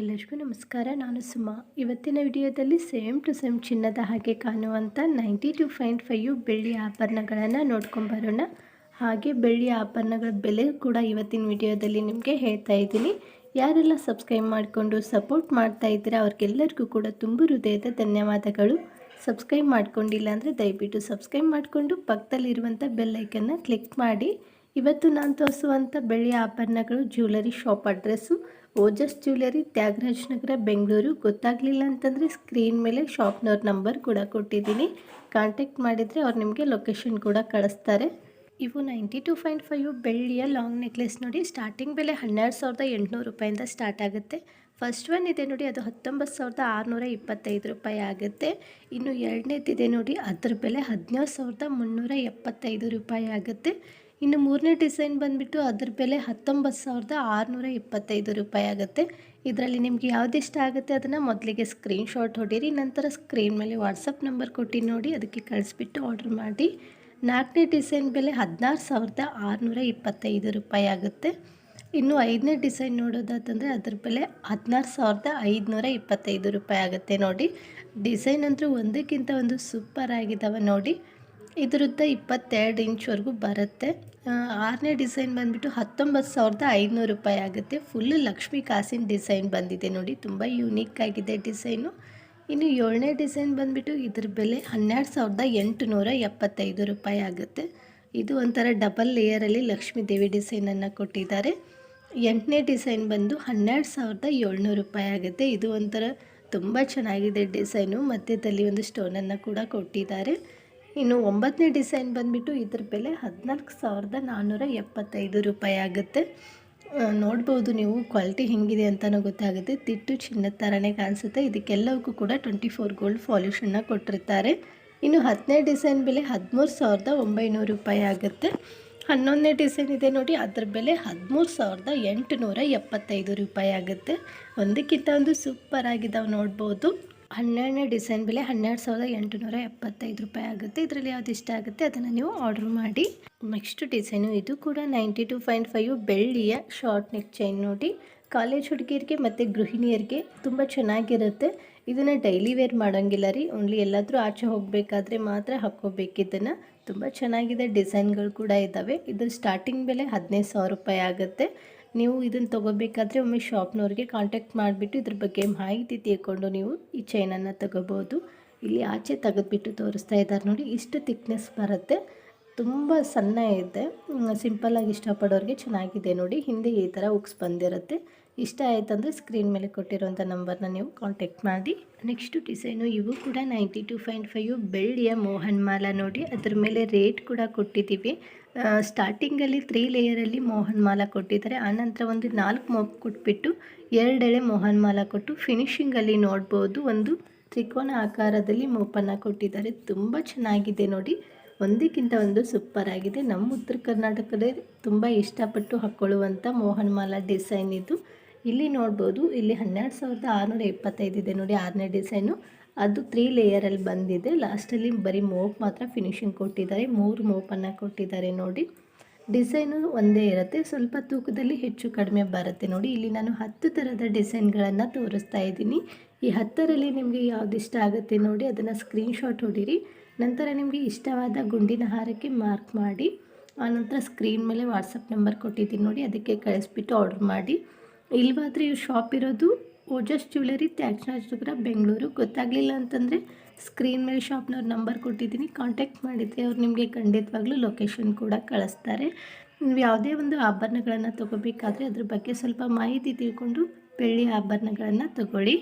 ಎಲ್ಲರಿಗೂ ನಮಸ್ಕಾರ. ನಾನು ಸುಮಾ. ಇವತ್ತಿನ ವಿಡಿಯೋದಲ್ಲಿ ಸೇಮ್ ಟು ಸೇಮ್ ಚಿನ್ನದ ಹಾಗೆ ಕಾಣುವಂಥ ನೈಂಟಿ ಟು ಪಾಯಿಂಟ್ ಫೈವ್ ಬೆಳ್ಳಿ ಆಭರಣಗಳನ್ನು ನೋಡ್ಕೊಂಬರೋಣ ಹಾಗೆ ಬೆಳ್ಳಿ ಆಭರಣಗಳ ಬೆಲೆ ಕೂಡ ಇವತ್ತಿನ ವಿಡಿಯೋದಲ್ಲಿ ನಿಮಗೆ ಹೇಳ್ತಾ ಇದ್ದೀನಿ. ಯಾರೆಲ್ಲ ಸಬ್ಸ್ಕ್ರೈಬ್ ಮಾಡಿಕೊಂಡು ಸಪೋರ್ಟ್ ಮಾಡ್ತಾ ಇದ್ದೀರಾ, ಅವ್ರಿಗೆಲ್ಲರಿಗೂ ಕೂಡ ತುಂಬ ಹೃದಯದ ಧನ್ಯವಾದಗಳು. ಸಬ್ಸ್ಕ್ರೈಬ್ ಮಾಡ್ಕೊಂಡಿಲ್ಲ ಅಂದರೆ ದಯವಿಟ್ಟು ಸಬ್ಸ್ಕ್ರೈಬ್ ಮಾಡಿಕೊಂಡು ಪಕ್ಕದಲ್ಲಿರುವಂಥ ಬೆಲ್ಲೈಕನ್ನು ಕ್ಲಿಕ್ ಮಾಡಿ. ಇವತ್ತು ನಾನು ತೋರಿಸುವಂಥ ಬೆಳ್ಳಿ ಆಭರಣಗಳು jewellery shop address. Ojas jewellery Tyagaraj Nagar Bengaluru. ಗೊತ್ತಾಗಲಿಲ್ಲ ಅಂತಂದರೆ ಸ್ಕ್ರೀನ್ ಮೇಲೆ ಶಾಪ್ನವ್ರ ನಂಬರ್ ಕೂಡ ಕೊಟ್ಟಿದ್ದೀನಿ. ಕಾಂಟ್ಯಾಕ್ಟ್ ಮಾಡಿದರೆ ಅವ್ರು ನಿಮಗೆ ಲೊಕೇಶನ್ ಕೂಡ ಕಳಿಸ್ತಾರೆ. ಇವು ನೈಂಟಿ ಟು ಪಾಯಿಂಟ್ ಫೈವ್ ಬೆಳ್ಳಿಯ ಲಾಂಗ್ ನೆಕ್ಲೆಸ್ ನೋಡಿ. ಸ್ಟಾರ್ಟಿಂಗ್ ಬೆಲೆ ಹನ್ನೆರಡು ಸಾವಿರದ ಎಂಟುನೂರು ರೂಪಾಯಿಂದ ಸ್ಟಾರ್ಟ್ ಆಗುತ್ತೆ. ಫಸ್ಟ್ ಒನ್ ಇದೆ ನೋಡಿ, ಅದು ಹತ್ತೊಂಬತ್ತು ಸಾವಿರದ ಆರುನೂರ ಇಪ್ಪತ್ತೈದು ರೂಪಾಯಿ ಆಗುತ್ತೆ. ಇನ್ನು ಎರಡನೇದಿದೆ ನೋಡಿ, ಅದ್ರ ಬೆಲೆ ಹದಿನೇಳು ಸಾವಿರದ ಮುನ್ನೂರ ಎಪ್ಪತ್ತೈದು ರೂಪಾಯಿ ಆಗುತ್ತೆ. ಇನ್ನು ಮೂರನೇ ಡಿಸೈನ್ ಬಂದುಬಿಟ್ಟು ಅದ್ರ ಬೆಲೆ ಹತ್ತೊಂಬತ್ತು ಸಾವಿರದ ಆರುನೂರ ಇಪ್ಪತ್ತೈದು ರೂಪಾಯಿ ಆಗುತ್ತೆ. ಇದರಲ್ಲಿ ನಿಮ್ಗೆ ಯಾವ್ದು ಇಷ್ಟ ಆಗುತ್ತೆ ಅದನ್ನು ಮೊದಲಿಗೆ ಸ್ಕ್ರೀನ್ಶಾಟ್ ಹೊಡೀರಿ, ನಂತರ ಸ್ಕ್ರೀನ್ ಮೇಲೆ ವಾಟ್ಸಪ್ ನಂಬರ್ ಕೊಟ್ಟು ನೋಡಿ ಅದಕ್ಕೆ ಕಳಿಸ್ಬಿಟ್ಟು ಆರ್ಡ್ರ್ ಮಾಡಿ. ನಾಲ್ಕನೇ ಡಿಸೈನ್ ಬೆಲೆ ಹದಿನಾರು ಸಾವಿರದ ಆರುನೂರ ಇಪ್ಪತ್ತೈದು ರೂಪಾಯಿ ಆಗುತ್ತೆ. ಇನ್ನು ಐದನೇ ಡಿಸೈನ್ ನೋಡೋದಾತಂದರೆ ಅದ್ರ ಬೆಲೆ ಹದಿನಾರು ಸಾವಿರದ ಐದುನೂರ ಇಪ್ಪತ್ತೈದು ರೂಪಾಯಿ ಆಗುತ್ತೆ ನೋಡಿ. ಡಿಸೈನ್ ಅಂತೂ ಒಂದಕ್ಕಿಂತ ಒಂದು ಸೂಪರ್ ಆಗಿದ್ದಾವೆ ನೋಡಿ. ಇದರದ್ದು ಇಪ್ಪತ್ತೆರಡು ಇಂಚ್ವರೆಗೂ ಬರುತ್ತೆ. ಆರನೇ ಡಿಸೈನ್ ಬಂದುಬಿಟ್ಟು ಹತ್ತೊಂಬತ್ತು ಸಾವಿರದ ಐನೂರು ರೂಪಾಯಿ ಆಗುತ್ತೆ. ಫುಲ್ಲು ಲಕ್ಷ್ಮಿ ಕಾಸಿನ ಡಿಸೈನ್ ಬಂದಿದೆ ನೋಡಿ. ತುಂಬ ಯೂನಿಕ್ ಆಗಿದೆ ಡಿಸೈನು. ಇನ್ನು ಏಳನೇ ಡಿಸೈನ್ ಬಂದುಬಿಟ್ಟು ಇದ್ರ ಬೆಲೆ ಹನ್ನೆರಡು ಸಾವಿರದ ಎಂಟುನೂರ ಎಪ್ಪತ್ತೈದು ರೂಪಾಯಿ ಆಗುತ್ತೆ. ಇದು ಒಂಥರ ಡಬಲ್ ಲೇಯರಲ್ಲಿ ಲಕ್ಷ್ಮೀ ದೇವಿ ಡಿಸೈನನ್ನು ಕೊಟ್ಟಿದ್ದಾರೆ. ಎಂಟನೇ ಡಿಸೈನ್ ಬಂದು ಹನ್ನೆರಡು ಸಾವಿರದ ಏಳ್ನೂರು ರೂಪಾಯಿ ಆಗುತ್ತೆ. ಇದು ಒಂಥರ ತುಂಬ ಚೆನ್ನಾಗಿದೆ ಡಿಸೈನು. ಮಧ್ಯದಲ್ಲಿ ಒಂದು ಸ್ಟೋನನ್ನು ಕೂಡ ಕೊಟ್ಟಿದ್ದಾರೆ. ಇನ್ನು ಒಂಬತ್ತನೇ ಡಿಸೈನ್ ಬಂದುಬಿಟ್ಟು ಇದ್ರ ಬೆಲೆ ಹದಿನಾಲ್ಕು ಸಾವಿರದ ನಾನ್ನೂರ ಎಪ್ಪತ್ತೈದು ರೂಪಾಯಿ ಆಗುತ್ತೆ. ನೋಡ್ಬೋದು ನೀವು ಕ್ವಾಲಿಟಿ ಹೆಂಗಿದೆ ಅಂತಲೂ ಗೊತ್ತಾಗುತ್ತೆ. ತಿಟ್ಟು ಚಿನ್ನದ ಥರನೇ ಕಾಣಿಸುತ್ತೆ. ಇದಕ್ಕೆಲ್ಲವಕ್ಕೂ ಕೂಡ ಟ್ವೆಂಟಿ ಫೋರ್ ಗೋಲ್ಡ್ ಪಾಲ್ಯೂಷನ್ನ ಕೊಟ್ಟಿರ್ತಾರೆ. ಇನ್ನು ಹತ್ತನೇ ಡಿಸೈನ್ ಬೆಲೆ ಹದಿಮೂರು ಸಾವಿರದ ಒಂಬೈನೂರು ರೂಪಾಯಿ ಆಗುತ್ತೆ. ಹನ್ನೊಂದನೇ ಡಿಸೈನ್ ಇದೆ ನೋಡಿ, ಅದ್ರ ಬೆಲೆ ಹದಿಮೂರು ಸಾವಿರದ ಎಂಟುನೂರ ಎಪ್ಪತ್ತೈದು ರೂಪಾಯಿ ಆಗುತ್ತೆ. ಒಂದಕ್ಕಿಂತ ಒಂದು ಸೂಪರ್ ಆಗಿದ್ದಾವೆ ನೋಡ್ಬೋದು. ಹನ್ನೆರಡನೇ ಡಿಸೈನ್ ಬೆಲೆ ಹನ್ನೆರಡು ಸಾವಿರದ ಎಂಟುನೂರ ಎಪ್ಪತ್ತೈದು ರೂಪಾಯಿ ಆಗುತ್ತೆ. ಇದರಲ್ಲಿ ಯಾವ್ದು ಇಷ್ಟ ಆಗುತ್ತೆ ಅದನ್ನು ನೀವು ಆರ್ಡರ್ ಮಾಡಿ. ನೆಕ್ಸ್ಟ್ ಡಿಸೈನು ಇದು ಕೂಡ ನೈಂಟಿ ಟು ಪಾಯಿಂಟ್ ಫೈವ್ ಬೆಳ್ಳಿಯ ಶಾರ್ಟ್ ನೆಕ್ ಚೈನ್ ನೋಡಿ. ಕಾಲೇಜ್ ಹುಡುಗಿಯರಿಗೆ ಮತ್ತು ಗೃಹಿಣಿಯರಿಗೆ ತುಂಬ ಚೆನ್ನಾಗಿರುತ್ತೆ. ಇದನ್ನು ಡೈಲಿ ವೇರ್ ಮಾಡೋಂಗಿಲ್ಲ ರೀ. ಓನ್ಲಿ ಎಲ್ಲಾದರೂ ಆಚೆ ಹೋಗಬೇಕಾದ್ರೆ ಮಾತ್ರ ಹಾಕ್ಕೋಬೇಕಿದ್ದನ್ನು. ತುಂಬ ಚೆನ್ನಾಗಿದೆ ಡಿಸೈನ್ಗಳು ಕೂಡ ಇದ್ದಾವೆ ಇದ್ರ ಸ್ಟಾರ್ಟಿಂಗ್ ಬೆಲೆ ಹದಿನೈದು ರೂಪಾಯಿ ಆಗುತ್ತೆ. ನೀವು ಇದನ್ನು ತೊಗೋಬೇಕಾದ್ರೆ ಒಮ್ಮೆ ಶಾಪ್ನವ್ರಿಗೆ ಕಾಂಟ್ಯಾಕ್ಟ್ ಮಾಡಿಬಿಟ್ಟು ಇದ್ರ ಬಗ್ಗೆ ಮಾಹಿತಿ ತಿಳ್ಕೊಂಡು ನೀವು ಈ ಚೈನನ್ನು ತಗೋಬೋದು. ಇಲ್ಲಿ ಆಚೆ ತೆಗೆದುಬಿಟ್ಟು ತೋರಿಸ್ತಾ ಇದ್ದಾರೆ ನೋಡಿ, ಇಷ್ಟು ತಿಕ್ನೆಸ್ ಬರುತ್ತೆ. ತುಂಬ ಸಣ್ಣ ಇದೆ. ಸಿಂಪಲ್ಲಾಗಿ ಇಷ್ಟಪಡೋರಿಗೆ ಚೆನ್ನಾಗಿದೆ ನೋಡಿ. ಹಿಂದೆ ಈ ಥರ ಉಕ್ಸ್ ಬಂದಿರುತ್ತೆ. ಇಷ್ಟ ಆಯ್ತಂದರೆ ಸ್ಕ್ರೀನ್ ಮೇಲೆ ಕೊಟ್ಟಿರೋಂಥ ನಂಬರ್ನ ನೀವು ಕಾಂಟ್ಯಾಕ್ಟ್ ಮಾಡಿ. ನೆಕ್ಸ್ಟು ಡಿಸೈನು ಇವು ಕೂಡ ನೈಂಟಿ ಟು ಪಾಯಿಂಟ್ ಫೈವ್ ಬೆಳ್ಳಿಯ ಮೋಹನ್ ಮಾಲ ನೋಡಿ. ಅದ್ರ ಮೇಲೆ ರೇಟ್ ಕೂಡ ಕೊಟ್ಟಿದ್ದೀವಿ. ಸ್ಟಾರ್ಟಿಂಗಲ್ಲಿ ತ್ರೀ ಲೇಯರಲ್ಲಿ ಮೋಹನ್ ಮಾಲ ಕೊಟ್ಟಿದ್ದಾರೆ. ಆನಂತರ ಒಂದು ನಾಲ್ಕು ಮೋಪ್ ಕೊಟ್ಬಿಟ್ಟು ಎರಡೆಳೆ ಮೋಹನ್ ಮಾಲ ಕೊಟ್ಟು ಫಿನಿಶಿಂಗಲ್ಲಿ ನೋಡ್ಬೋದು. ಒಂದು ತ್ರಿಕೋನ ಆಕಾರದಲ್ಲಿ ಮೋಪನ್ನು ಕೊಟ್ಟಿದ್ದಾರೆ. ತುಂಬ ಚೆನ್ನಾಗಿದೆ ನೋಡಿ. ಒಂದಕ್ಕಿಂತ ಒಂದು ಸೂಪರ್ ಆಗಿದೆ. ನಮ್ಮ ಉತ್ತರ ಕರ್ನಾಟಕದಲ್ಲಿ ತುಂಬ ಇಷ್ಟಪಟ್ಟು ಹಾಕ್ಕೊಳ್ಳುವಂಥ ಮೋಹನ್ ಮಾಲ ಡಿಸೈನ್ ಇದು. ಇಲ್ಲಿ ನೋಡ್ಬೋದು, ಇಲ್ಲಿ ಹನ್ನೆರಡು ಸಾವಿರದ ಆರುನೂರ ಇಪ್ಪತ್ತೈದು ಇದೆ ನೋಡಿ ಆರನೇ ಡಿಸೈನು ಅದು ತ್ರೀ ಲೇಯರಲ್ಲಿ ಬಂದಿದೆ. ಲಾಸ್ಟಲ್ಲಿ ಬರೀ ಮೋಪ್ ಮಾತ್ರ ಫಿನಿಶಿಂಗ್ ಕೊಟ್ಟಿದ್ದಾರೆ. ಮೂರು ಮೋಪನ್ನು ಕೊಟ್ಟಿದ್ದಾರೆ ನೋಡಿ. ಡಿಸೈನು ಒಂದೇ ಇರುತ್ತೆ. ಸ್ವಲ್ಪ ತೂಕದಲ್ಲಿ ಹೆಚ್ಚು ಕಡಿಮೆ ಬರುತ್ತೆ ನೋಡಿ. ಇಲ್ಲಿ ನಾನು ಹತ್ತು ಥರದ ಡಿಸೈನ್ಗಳನ್ನು ತೋರಿಸ್ತಾ ಇದ್ದೀನಿ. ಈ ಹತ್ತರಲ್ಲಿ ನಿಮಗೆ ಯಾವ್ದು ಇಷ್ಟ ಆಗುತ್ತೆ ನೋಡಿ, ಅದನ್ನು ಸ್ಕ್ರೀನ್ಶಾಟ್ ಹೊಡಿರಿ. ನಂತರ ನಿಮಗೆ ಇಷ್ಟವಾದ ಗುಂಡಿನ ಹಾರಕ್ಕೆ ಮಾರ್ಕ್ ಮಾಡಿ. ಆನಂತರ ಸ್ಕ್ರೀನ್ ಮೇಲೆ ವಾಟ್ಸಪ್ ನಂಬರ್ ಕೊಟ್ಟಿದ್ದೀನಿ ನೋಡಿ, ಅದಕ್ಕೆ ಕಳಿಸ್ಬಿಟ್ಟು ಆರ್ಡ್ರ್ ಮಾಡಿ. ಇಲ್ವಾದರೆ ಈ ಶಾಪ್ ಇರೋದು ಓಜಸ್ ಜ್ಯುವೆಲರಿ ತ್ಯಾಗರಾಜನಗರ ಬೆಂಗಳೂರು. ಗೊತ್ತಾಗಲಿಲ್ಲ ಅಂತಂದರೆ ಸ್ಕ್ರೀನ್ ಮೇಲೆ ಶಾಪ್ನವ್ರ ನಂಬರ್ ಕೊಟ್ಟಿದ್ದೀನಿ. ಕಾಂಟ್ಯಾಕ್ಟ್ ಮಾಡಿದ್ದೆ ಅವ್ರು ನಿಮಗೆ ಖಂಡಿತವಾಗ್ಲೂ ಲೊಕೇಶನ್ ಕೂಡ ಕಳಿಸ್ತಾರೆ. ನೀವು ಯಾವುದೇ ಒಂದು ಆಭರಣಗಳನ್ನು ತೊಗೋಬೇಕಾದ್ರೆ ಅದ್ರ ಬಗ್ಗೆ ಸ್ವಲ್ಪ ಮಾಹಿತಿ ತಿಳ್ಕೊಂಡು ಬೆಳ್ಳಿ ಆಭರಣಗಳನ್ನು ತಗೊಳ್ಳಿ.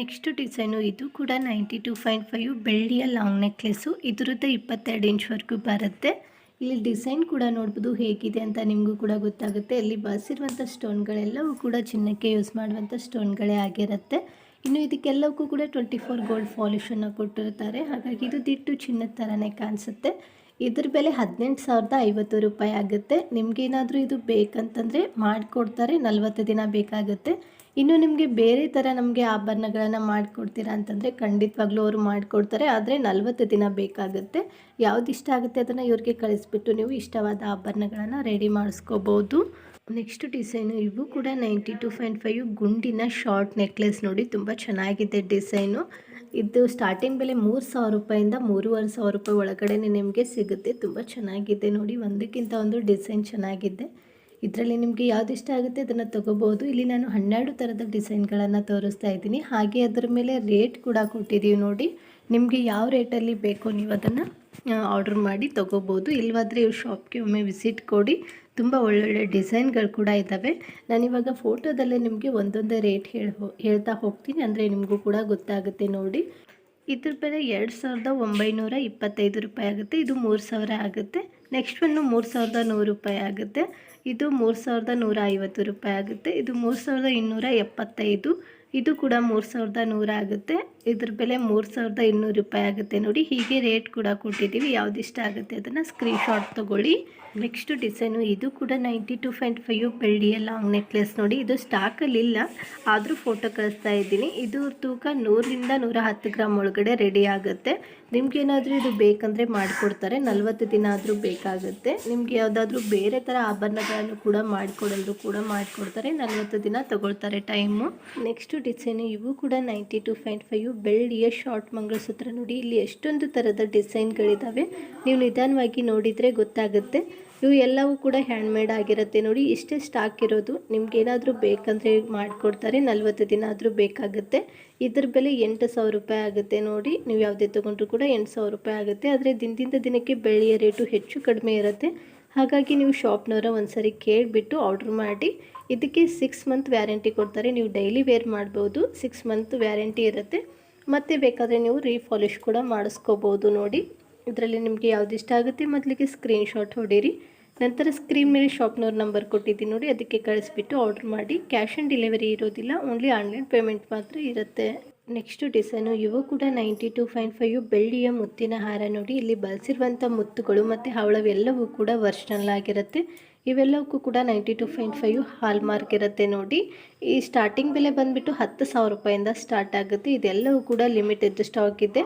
ನೆಕ್ಸ್ಟ್ ಡಿಸೈನು ಇದು ಕೂಡ ನೈಂಟಿ ಟು ಪಾಯಿಂಟ್ ಫೈವ್ ಬೆಳ್ಳಿಯ ಲಾಂಗ್ ನೆಕ್ಲೆಸ್ಸು ಇದ್ರದ್ದು ಇಪ್ಪತ್ತೆರಡು ಇಂಚ್ವರೆಗೂ ಬರುತ್ತೆ. ಇಲ್ಲಿ ಡಿಸೈನ್ ಕೂಡ ನೋಡ್ಬೋದು ಹೇಗಿದೆ ಅಂತ ನಿಮಗೂ ಕೂಡ ಗೊತ್ತಾಗುತ್ತೆ. ಇಲ್ಲಿ ಬಳಸಿರುವಂಥ ಸ್ಟೋನ್ಗಳೆಲ್ಲವೂ ಕೂಡ ಚಿನ್ನಕ್ಕೆ ಯೂಸ್ ಮಾಡುವಂಥ ಸ್ಟೋನ್ಗಳೇ ಆಗಿರುತ್ತೆ. ಇನ್ನು ಇದಕ್ಕೆಲ್ಲವಕ್ಕೂ ಕೂಡ ಟ್ವೆಂಟಿ ಫೋರ್ ಗೋಲ್ಡ್ ಪಾಲಿಷನ್ನು ಕೊಟ್ಟಿರ್ತಾರೆ. ಹಾಗಾಗಿ ಇದು ದಿಟ್ಟು ಚಿನ್ನದ ಥರನೇ ಕಾಣಿಸುತ್ತೆ. ಇದ್ರ ಬೆಲೆ ಹದಿನೆಂಟು ಸಾವಿರದ ಐವತ್ತು ರೂಪಾಯಿ ಆಗುತ್ತೆ. ನಿಮಗೇನಾದರೂ ಇದು ಬೇಕಂತಂದರೆ ಮಾಡಿಕೊಡ್ತಾರೆ. ನಲವತ್ತು ದಿನ ಬೇಕಾಗುತ್ತೆ. ಇನ್ನು ನಿಮಗೆ ಬೇರೆ ಥರ ನಮಗೆ ಆಭರಣಗಳನ್ನು ಮಾಡಿಕೊಡ್ತೀರಾ ಅಂತಂದರೆ ಖಂಡಿತವಾಗ್ಲೂ ಅವರು ಮಾಡಿಕೊಡ್ತಾರೆ, ಆದರೆ ನಲವತ್ತು ದಿನ ಬೇಕಾಗುತ್ತೆ. ಯಾವ್ದು ಇಷ್ಟ ಆಗುತ್ತೆ ಅದನ್ನು ಇವ್ರಿಗೆ ಕಳಿಸ್ಬಿಟ್ಟು ನೀವು ಇಷ್ಟವಾದ ಆಭರಣಗಳನ್ನು ರೆಡಿ ಮಾಡಿಸ್ಕೋಬೋದು. ನೆಕ್ಸ್ಟ್ ಡಿಸೈನು ಇವು ಕೂಡ ನೈಂಟಿ ಟು ಪಾಯಿಂಟ್ ಫೈವ್ ಗುಂಡಿನ ಶಾರ್ಟ್ ನೆಕ್ಲೆಸ್ ನೋಡಿ, ತುಂಬ ಚೆನ್ನಾಗಿದೆ ಡಿಸೈನು ಇದು ಸ್ಟಾರ್ಟಿಂಗ್ ಬೆಲೆ ಮೂರು ಸಾವಿರ ರೂಪಾಯಿಂದ ಮೂರುವರೆ ಸಾವಿರ ರೂಪಾಯಿ ಒಳಗಡೆ ನಿಮಗೆ ಸಿಗುತ್ತೆ. ತುಂಬ ಚೆನ್ನಾಗಿದೆ ನೋಡಿ, ಒಂದಕ್ಕಿಂತ ಒಂದು ಡಿಸೈನ್ ಚೆನ್ನಾಗಿದೆ. ಇದರಲ್ಲಿ ನಿಮಗೆ ಯಾವ್ದು ಇಷ್ಟ ಆಗುತ್ತೆ ಅದನ್ನು ತೊಗೋಬೋದು ಇಲ್ಲಿ ನಾನು ಹನ್ನೆರಡು ಥರದ ಡಿಸೈನ್ಗಳನ್ನು ತೋರಿಸ್ತಾ ಇದ್ದೀನಿ. ಹಾಗೆ ಅದರ ಮೇಲೆ ರೇಟ್ ಕೂಡ ಕೊಟ್ಟಿದ್ದೀವಿ ನೋಡಿ. ನಿಮಗೆ ಯಾವ ರೇಟಲ್ಲಿ ಬೇಕೋ ನೀವು ಅದನ್ನು ಆರ್ಡ್ರ್ ಮಾಡಿ ತೊಗೋಬೋದು ಇಲ್ಲವಾದರೆ ಇವ್ರ ಶಾಪ್ಗೆ ಒಮ್ಮೆ ವಿಸಿಟ್ ಕೊಡಿ. ತುಂಬ ಒಳ್ಳೊಳ್ಳೆ ಡಿಸೈನ್ಗಳು ಕೂಡ ಇದ್ದಾವೆ ನಾನಿವಾಗ ಫೋಟೋದಲ್ಲೇ ನಿಮಗೆ ಒಂದೊಂದೇ ರೇಟ್ ಹೇಳಿ ಹೇಳ್ತಾ ಹೋಗ್ತೀನಿ. ಅಂದರೆ ನಿಮಗೂ ಕೂಡ ಗೊತ್ತಾಗುತ್ತೆ ನೋಡಿ. ಇದ್ರ ಬೆಲೆ ಎರಡು ಸಾವಿರದ ಒಂಬೈನೂರ ಇಪ್ಪತ್ತೈದು ರೂಪಾಯಿ ಆಗುತ್ತೆ. ಇದು ಮೂರು ಸಾವಿರ ಆಗುತ್ತೆ. ನೆಕ್ಸ್ಟ್ ಒಂದು ಮೂರು ಸಾವಿರದ ನೂರು ರೂಪಾಯಿ ಆಗುತ್ತೆ. ಇದು ಮೂರು ಸಾವಿರದ ನೂರ ಐವತ್ತು ರೂಪಾಯಿ ಆಗುತ್ತೆ. ಇದು ಮೂರು ಸಾವಿರದ ಇನ್ನೂರ ಎಪ್ಪತ್ತೈದು. ಇದು ಕೂಡ ಮೂರು ಸಾವಿರದ ನೂರ ಆಗುತ್ತೆ. ಇದ್ರ ಬೆಲೆ ಮೂರು ಸಾವಿರದ ಇನ್ನೂರು ರೂಪಾಯಿ ಆಗುತ್ತೆ ನೋಡಿ. ಹೀಗೆ ರೇಟ್ ಕೂಡ ಕೊಟ್ಟಿದ್ದೀವಿ. ಯಾವ್ದು ಇಷ್ಟ ಆಗುತ್ತೆ ಅದನ್ನು ಸ್ಕ್ರೀನ್ಶಾಟ್ ತೊಗೊಳ್ಳಿ. ನೆಕ್ಸ್ಟ್ ಡಿಸೈನು ಇದು ಕೂಡ ನೈಂಟಿ ಟು ಪಾಯಿಂಟ್ ಫೈವ್ ಬೆಳ್ಳಿಯ ಲಾಂಗ್ ನೆಕ್ಲೆಸ್ ನೋಡಿ. ಇದು ಸ್ಟಾಕಲ್ಲಿ ಇಲ್ಲ. ಆದರೂ ಫೋಟೋ ಕಳಿಸ್ತಾ ಇದ್ದೀನಿ. ಇದು ತೂಕ ನೂರರಿಂದ ನೂರ ಹತ್ತು ಗ್ರಾಮ್ ಒಳಗಡೆ ರೆಡಿ ಆಗುತ್ತೆ. ನಿಮ್ಗೇನಾದರೂ ಇದು ಬೇಕಂದರೆ ಮಾಡಿಕೊಡ್ತಾರೆ. ನಲವತ್ತು ದಿನ ಆದರೂ ಬೇಕಾಗುತ್ತೆ. ನಿಮಗೆ ಯಾವುದಾದ್ರೂ ಬೇರೆ ಥರ ಆಭರಣಗಳನ್ನು ಕೂಡ ಮಾಡಿಕೊಡೋದು ಕೂಡ ಮಾಡಿಕೊಡ್ತಾರೆ. ನಲವತ್ತು ದಿನ ತಗೊಳ್ತಾರೆ ಟೈಮು ನೆಕ್ಸ್ಟು ಡಿಸೈನು ಇವು ಕೂಡ ನೈಂಟಿ ಟು ಪಾಯಿಂಟ್ ಫೈವ್ ಬೆಳ್ಳಿಯ ಶಾರ್ಟ್ ಮಂಗಳಸೂತ್ರ ನೋಡಿ. ಇಲ್ಲಿ ಎಷ್ಟೊಂದು ಥರದ ಡಿಸೈನ್ಗಳಿದ್ದಾವೆ ನೀವು ನಿಧಾನವಾಗಿ ನೋಡಿದರೆ ಗೊತ್ತಾಗುತ್ತೆ. ಇವು ಎಲ್ಲವೂ ಕೂಡ ಹ್ಯಾಂಡ್ಮೇಡ್ ಆಗಿರುತ್ತೆ ನೋಡಿ. ಇಷ್ಟೇ ಸ್ಟಾಕ್ ಇರೋದು. ನಿಮ್ಗೆ ಏನಾದರೂ ಬೇಕಂದರೆ ಮಾಡಿಕೊಡ್ತಾರೆ. ನಲ್ವತ್ತು ದಿನ ಆದರೂ ಬೇಕಾಗುತ್ತೆ. ಇದ್ರ ಬೆಲೆ ಎಂಟು ಸಾವಿರ ರೂಪಾಯಿ ಆಗುತ್ತೆ ನೋಡಿ. ನೀವು ಯಾವುದೇ ತೊಗೊಂಡ್ರು ಕೂಡ ಎಂಟು ಸಾವಿರ ರೂಪಾಯಿ ಆಗುತ್ತೆ. ಆದರೆ ದಿನದಿಂದ ದಿನಕ್ಕೆ ಬೆಳೆಯ ರೇಟು ಹೆಚ್ಚು ಕಡಿಮೆ ಇರುತ್ತೆ. ಹಾಗಾಗಿ ನೀವು ಶಾಪ್ನವರ ಒಂದು ಸಾರಿ ಕೇಳಿಬಿಟ್ಟು ಆರ್ಡ್ರ್ ಮಾಡಿ. ಇದಕ್ಕೆ ಸಿಕ್ಸ್ ಮಂತ್ ವ್ಯಾರಂಟಿ ಕೊಡ್ತಾರೆ. ನೀವು ಡೈಲಿ ವೇರ್ ಮಾಡ್ಬೋದು. ಸಿಕ್ಸ್ ಮಂತ್ ವ್ಯಾರಂಟಿ ಇರುತ್ತೆ. ಮತ್ತು ಬೇಕಾದರೆ ನೀವು ರೀಫಾಲಿಶ್ ಕೂಡ ಮಾಡಿಸ್ಕೋಬೋದು ನೋಡಿ. ಇದರಲ್ಲಿ ನಿಮಗೆ ಯಾವ್ದು ಇಷ್ಟ ಆಗುತ್ತೆ ಮೊದಲಿಗೆ ಸ್ಕ್ರೀನ್ಶಾಟ್ ಹೊಡೀರಿ. ನಂತರ ಸ್ಕ್ರೀನ್ ಮೇಲೆ ಶಾಪ್ನವ್ರ ನಂಬರ್ ಕೊಟ್ಟಿದ್ದೀನಿ ನೋಡಿ, ಅದಕ್ಕೆ ಕಳಿಸ್ಬಿಟ್ಟು ಆರ್ಡ್ರ್ ಮಾಡಿ. ಕ್ಯಾಶ್ ಆನ್ ಡೆಲಿವರಿ ಇರೋದಿಲ್ಲ ಓನ್ಲಿ ಆನ್ಲೈನ್ ಪೇಮೆಂಟ್ ಮಾತ್ರ ಇರುತ್ತೆ. ನೆಕ್ಸ್ಟ್ ಡಿಸೈನು ಇವು ಕೂಡ ನೈಂಟಿ ಟು ಫೈನ್ ಫೈವ್ ಬೆಳ್ಳಿಯ ಮುತ್ತಿನ ಹಾರ ನೋಡಿ, ಇಲ್ಲಿ ಬಳಸಿರುವಂಥ ಮುತ್ತುಗಳು ಮತ್ತು ಹವಳವೆಲ್ಲವೂ ಕೂಡ ವರ್ಷನಲ್ ಆಗಿರುತ್ತೆ. ಇವೆಲ್ಲವಕ್ಕೂ ಕೂಡ ninety two point five hallmark ಇರುತ್ತೆ ನೋಡಿ. ಈ ಸ್ಟಾರ್ಟಿಂಗ್ ಬೆಲೆ ಬಂದುಬಿಟ್ಟು ಹತ್ತು ಸಾವಿರ ರೂಪಾಯಿಂದ ಸ್ಟಾರ್ಟ್ ಆಗುತ್ತೆ. ಇದೆಲ್ಲವೂ ಕೂಡ ಲಿಮಿಟೆಡ್ ಸ್ಟಾಕ್ ಇದೆ.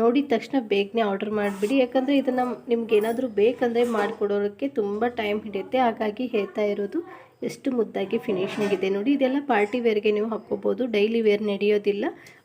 ನೋಡಿದ ತಕ್ಷಣ ಬೇಗನೆ ಆರ್ಡರ್ ಮಾಡಿಬಿಡಿ. ಯಾಕಂದರೆ ಇದನ್ನು ನಿಮ್ಗೆ ಏನಾದರೂ ಬೇಕಂದರೆ ಮಾಡಿಕೊಡೋದಕ್ಕೆ ತುಂಬ ಟೈಮ್ ಹಿಡಿಯುತ್ತೆ. ಹಾಗಾಗಿ ಹೇಳ್ತಾ ಇರೋದು ಎಷ್ಟು ಮುದ್ದಾಗಿ ಫಿನಿಶಿಂಗ್ ಇದೆ ನೋಡಿ. ಇದೆಲ್ಲ ಪಾರ್ಟಿ ವೇರ್ಗೆ ನೀವು ಹಾಕ್ಕೋಬೋದು. ಡೈಲಿ ವೇರ್ ನಡೆಯೋದಿಲ್ಲ.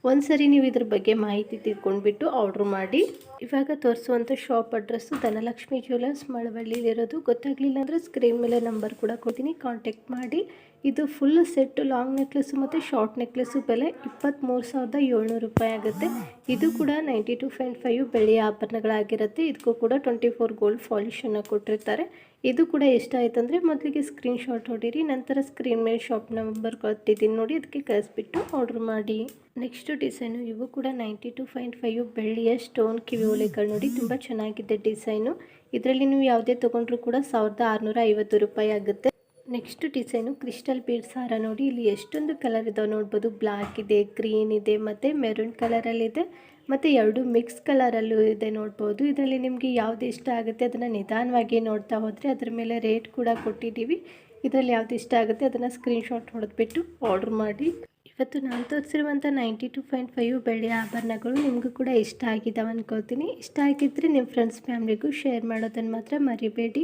ಒಂದ್ಸರಿ ನೀವು ಇದ್ರ ಬಗ್ಗೆ ಮಾಹಿತಿ ತಿಳ್ಕೊಂಡ್ಬಿಟ್ಟು ಆರ್ಡ್ರ್ ಮಾಡಿ. ಇವಾಗ ತೋರಿಸುವಂಥ ಶಾಪ್ ಅಡ್ರೆಸ್ಸು ಧನಲಕ್ಷ್ಮಿ ಜ್ಯುವೆಲರ್ಸ್ ಮಳವಳ್ಳಿಲಿರೋದು. ಗೊತ್ತಾಗಲಿಲ್ಲ ಅಂದರೆ ಸ್ಕ್ರೀನ್ ಮೇಲೆ ನಂಬರ್ ಕೂಡ ಕೊಡ್ತೀನಿ. ಕಾಂಟ್ಯಾಕ್ಟ್ ಮಾಡಿ. ಇದು ಫುಲ್ ಸೆಟ್ಟು ಲಾಂಗ್ ನೆಕ್ಲೆಸ್ಸು ಮತ್ತು ಶಾರ್ಟ್ ನೆಕ್ಲೆಸ್ಸು ಬೆಲೆ ಇಪ್ಪತ್ತ್ಮೂರು ಸಾವಿರದ ಏಳ್ನೂರು ರೂಪಾಯಿ ಆಗುತ್ತೆ. ಇದು ಕೂಡ ನೈಂಟಿ ಟು ಪಾಯಿಂಟ್ ಫೈವ್ ಬೆಳ್ಳಿಯ ಆಭರಣಗಳಾಗಿರುತ್ತೆ. ಇದಕ್ಕೂ ಕೂಡ ಟ್ವೆಂಟಿ ಫೋರ್ ಗೋಲ್ಡ್ ಫಾಲಿಶನ್ನು ಕೊಟ್ಟಿರ್ತಾರೆ. ಇದು ಕೂಡ ಇಷ್ಟ ಅಂದರೆ ಮೊದಲಿಗೆ ಸ್ಕ್ರೀನ್ಶಾಟ್ ಹೊಡೀರಿ, ನಂತರ ಸ್ಕ್ರೀನ್ ಮೇಲೆ ಶಾಪ್ ನಂಬರ್ ಕೊಟ್ಟಿದ್ದೀನಿ ನೋಡಿ, ಅದಕ್ಕೆ ಕಳಿಸ್ಬಿಟ್ಟು ಆರ್ಡ್ರ್ ಮಾಡಿ. ನೆಕ್ಸ್ಟ್ ಡಿಸೈನು ಇವು ಕೂಡ ನೈಂಟಿ ಟು ಪಾಯಿಂಟ್ ಫೈವ್ ಬೆಳ್ಳಿಯ ಸ್ಟೋನ್ ಕಿವಿ ಓಲೆಗಳು ನೋಡಿ, ತುಂಬ ಚೆನ್ನಾಗಿದೆ ಡಿಸೈನು ಇದರಲ್ಲಿ ನೀವು ಯಾವುದೇ ತೊಗೊಂಡ್ರೂ ಕೂಡ ಸಾವಿರದ ಆರುನೂರ ಐವತ್ತು ರೂಪಾಯಿ ಆಗುತ್ತೆ. ನೆಕ್ಸ್ಟ್ ಡಿಸೈನು ಕ್ರಿಸ್ಟಲ್ ಬೀಡ್ಸ್ ಸಾರ ನೋಡಿ. ಇಲ್ಲಿ ಎಷ್ಟೊಂದು ಕಲರ್ ಇದಾವೆ ನೋಡ್ಬೋದು. ಬ್ಲ್ಯಾಕ್ ಇದೆ, ಗ್ರೀನ್ ಇದೆ, ಮತ್ತು ಮೆರೂನ್ ಕಲರಲ್ಲಿದೆ, ಮತ್ತು ಎರಡು ಮಿಕ್ಸ್ ಕಲರಲ್ಲೂ ಇದೆ ನೋಡ್ಬೋದು. ಇದರಲ್ಲಿ ನಿಮಗೆ ಯಾವ್ದು ಇಷ್ಟ ಆಗುತ್ತೆ ಅದನ್ನು ನಿಧಾನವಾಗಿ ನೋಡ್ತಾ ಹೋದರೆ ಅದರ ಮೇಲೆ ರೇಟ್ ಕೂಡ ಕೊಟ್ಟಿದ್ದೀವಿ. ಇದರಲ್ಲಿ ಯಾವ್ದು ಇಷ್ಟ ಆಗುತ್ತೆ ಅದನ್ನು ಸ್ಕ್ರೀನ್ಶಾಟ್ ಹೊಡೆದ್ಬಿಟ್ಟು ಆರ್ಡ್ರ್ ಮಾಡಿ. ಇವತ್ತು ನಾನು ತೋರಿಸಿರುವಂಥ ನೈಂಟಿ ಟು ಪಾಯಿಂಟ್ ಫೈವ್ ಬೆಳ್ಳಿ ಆಭರಣಗಳು ನಿಮಗೂ ಕೂಡ ಇಷ್ಟ ಆಗಿದ್ದಾವೆ ಅನ್ಕೋತೀನಿ ಇಷ್ಟ ಆಗಿದ್ದರೆ ನಿಮ್ಮ ಫ್ರೆಂಡ್ಸ್ ಫ್ಯಾಮ್ಲಿಗೂ ಶೇರ್ ಮಾಡೋದನ್ನು ಮಾತ್ರ ಮರಿಬೇಡಿ.